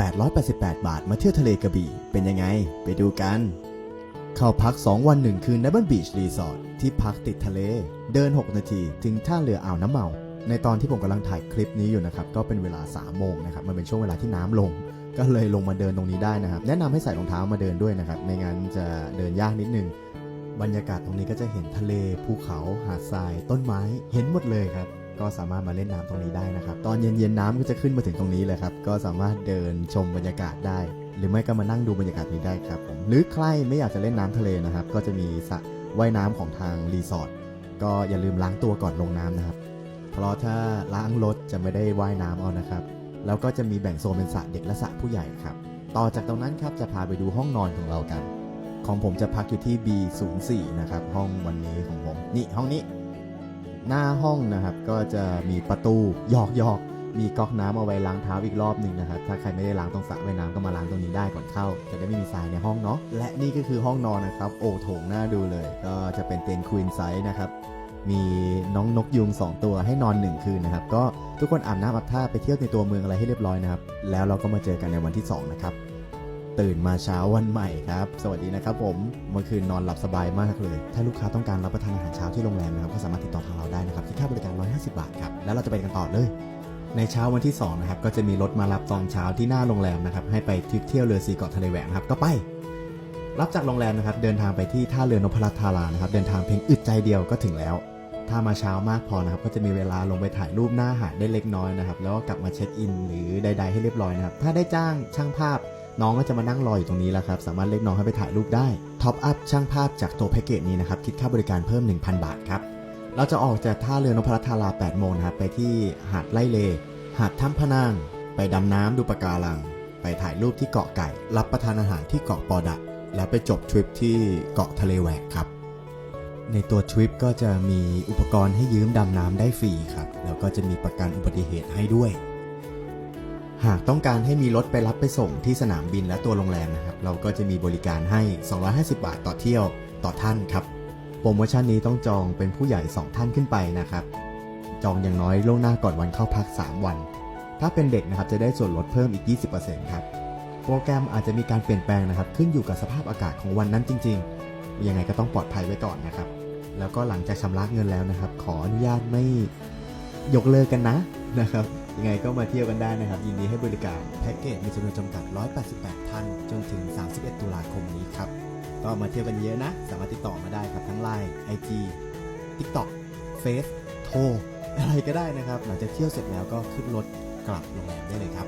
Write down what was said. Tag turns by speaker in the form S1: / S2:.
S1: 888 บาทมาเที่ยวทะเลกระบี่ เป็นยังไง ไปดูกัน เข้าพัก 2 วัน 1 คืนในบ้านบีชรีสอร์ทที่พักติดทะเล เดิน 6 นาทีถึงท่าเรืออ่าวน้ำเมา ในตอนที่ผมกำลังถ่ายคลิปนี้อยู่นะครับ ก็เป็นเวลา 3 โมงนะครับ มันเป็นช่วงเวลาที่น้ำลง ก็เลยลงมาเดินตรงนี้ได้นะครับ แนะนำให้ใส่รองเท้ามาเดินด้วยนะครับ ไม่งั้นจะเดินยากนิดนึง บรรยากาศตรงนี้ก็จะเห็นทะเล ภูเขา หาดทราย ต้นไม้ เห็นหมดเลยครับ ก็สามารถมาเล่นน้ำตรงนี้ได้นะครับ ตอนเย็นๆน้ำก็จะขึ้นมาถึงตรงนี้เลยครับ ก็สามารถเดินชมบรรยากาศได้ หรือไม่ก็มานั่งดูบรรยากาศนี้ได้ครับผมหรือใครไม่อยากจะเล่นน้ำทะเลนะครับ ก็จะมีสระว่ายน้ำของทางรีสอร์ทก็อย่าลืมล้างตัวก่อนลงน้ำนะครับ เพราะถ้าล้างรถจะไม่ได้ว่ายน้ำเอานะครับ แล้วก็จะมีแบ่งโซนเป็นสระเด็กและสระผู้ใหญ่ครับ ต่อจากตรงนั้นครับจะพาไปดูห้องนอนของเรากัน ของผมจะพักอยู่ที่ B04 นะครับ ห้องวันนี้ของผม นี่ห้องนี้ หน้าห้องนะครับ ก็จะมีประตูหยอกหยอกมีก๊อกน้ำเอาไว้ล้างเท้าอีกรอบหนึ่งนะครับ ถ้าใครไม่ได้ล้างตรงสระว่ายน้ำก็มาล้างตรงนี้ได้ก่อนเข้า จะได้ไม่มีทรายในห้องเนาะ และนี่ก็คือห้องนอนนะครับ โอ้โถงน่าดูเลย ก็จะเป็นเตียงควีนไซส์นะครับ มีน้องนกยุง 2 ตัวให้นอน 1 คืนนะครับ ก็ทุกคนอาบน้ำอาบท่าไปเที่ยวในตัวเมืองอะไรให้เรียบร้อยนะครับ แล้วเราก็มาเจอกันในวันที่ 2 นะครับ ตื่นมาเช้าวันใหม่ครับ สวัสดีนะครับผม เมื่อคืนนอนหลับสบายมากเลย ถ้าลูกค้าต้องการรับประทานอาหารเช้าที่โรงแรมนะครับ ก็สามารถติดต่อทางเราได้นะครับที่ค่าบริการ 150 บาทครับ แล้วเราจะไปกันต่อเลยในเช้าวันที่2นะครับก็จะมีรถมารับตอนเช้าที่หน้าโรงแรมนะครับให้ไปทริปเที่ยวเรือซีเกาะทะเลแหวกนะครับก็ไป รับจากโรงแรมนะครับเดินทางไปที่ท่าเรือนพรัตน์ธารานะครับเดินทางเพียงอึดใจเดียวก็ถึงแล้ว ถ้ามาเช้ามากพอนะครับก็จะมีเวลาลงไปถ่ายรูปหน้าหาดได้เล็กน้อยนะครับแล้วก็กลับมาเช็คอินหรือใด ๆ ให้เรียบร้อยนะครับถ้าได้จ้างช่างภาพ น้องก็จะมานั่งรออยู่ตรงนี้แล้วครับ สามารถเรียกน้องให้ไปถ่ายรูปได้ ท็อปอัพช่างภาพจากตัวแพ็กเกจนี้นะครับ คิดค่าบริการเพิ่ม 1,000 บาทครับ เราจะออกจากท่าเรือนพรัตธารา8โมงนะครับ ไปที่หาดไล่เล หาดถ้ำพนาง ไปดำน้ำดูปะการัง ไปถ่ายรูปที่เกาะไก่ รับประทานอาหารที่เกาะปอดะ แล้วไปจบทริปที่เกาะทะเลแหวกครับ ในตัวทริปก็จะมีอุปกรณ์ให้ยืมดำน้ำได้ฟรีครับ แล้วก็จะมีประกันอุบัติเหตุให้ด้วย หากต้องการให้มีรถไปรับไปส่งที่สนามบินและตัวโรงแรมนะครับ เราก็จะมีบริการให้ 250 บาทต่อเที่ยวต่อท่านครับ โปรโมชั่นนี้ต้องจองเป็นผู้ใหญ่ 2 ท่านขึ้นไปนะครับ จองอย่างน้อยล่วงหน้าก่อนวันเข้าพัก 3 วัน ถ้าเป็นเด็กนะครับจะได้ส่วนลดเพิ่มอีก 20%ครับ โปรแกรมอาจจะมีการเปลี่ยนแปลงนะครับ ขึ้นอยู่กับสภาพอากาศของวันนั้นจริง ๆ ยังไงก็ต้องปลอดภัยไว้ก่อนนะครับ แล้วก็หลังจากชำระเงินแล้วนะครับ ขออนุญาตไม่ยกเลิกกันนะนะครับ ยังไงก็มาเที่ยวกันได้นะครับ ยินดีให้บริการแพ็กเกจมีจำนวนจำกัด 188 ท่าน จนถึง 31 ตุลาคมนี้ครับ ก็มาเที่ยวกันเยอะนะ สามารถติดต่อมาได้ครับทั้งไลน์ไอจีทิกตอกเฟซโทรอะไรก็ได้นะครับ หลังจากเที่ยวเสร็จแล้วก็ขึ้นรถกลับโรงแรมได้เลยครับ